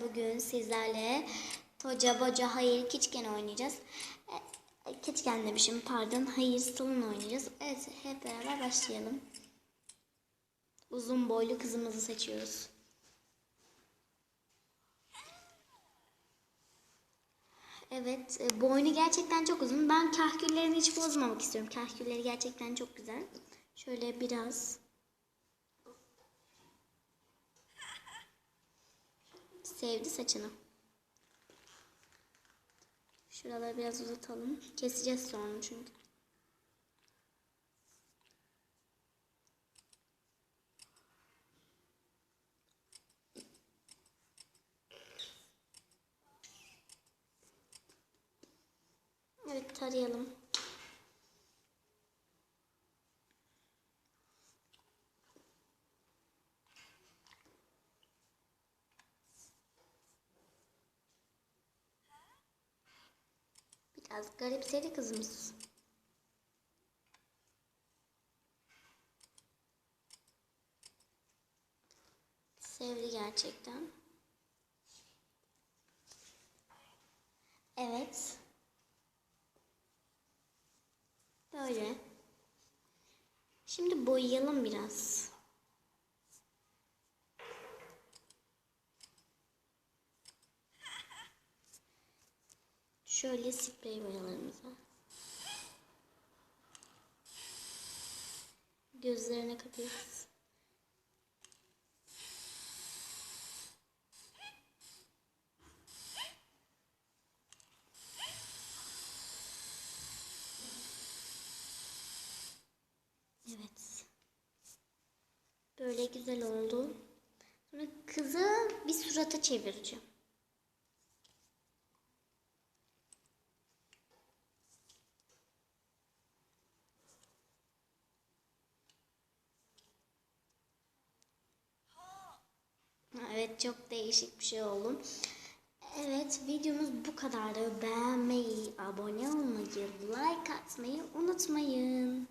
bugün sizlerle Toca Boca Hayır Keçken oynayacağız. E, Keçken demişim pardon. Hayır Salon oynayacağız. Evet hep beraber başlayalım. Uzun boylu kızımızı seçiyoruz. Evet e, boynu gerçekten çok uzun. Ben kahküllerini hiç bozmamak istiyorum. Kahkülleri gerçekten çok güzel. Şöyle biraz sevdi saçını. Şuraları biraz uzatalım. Keseceğiz sonra çünkü. Evet tarayalım. Biraz garipsedi kızımız. Sevdi gerçekten. Evet. Böyle. Şimdi boyayalım biraz. Şöyle sprey boyalarımıza. Gözlerine kapıyoruz. Evet. Böyle güzel oldu. Sonra kızı bir surata çevireceğim. Evet çok değişik bir şey oldu. Evet videomuz bu kadardı. Beğenmeyi, abone olmayı, like atmayı unutmayın.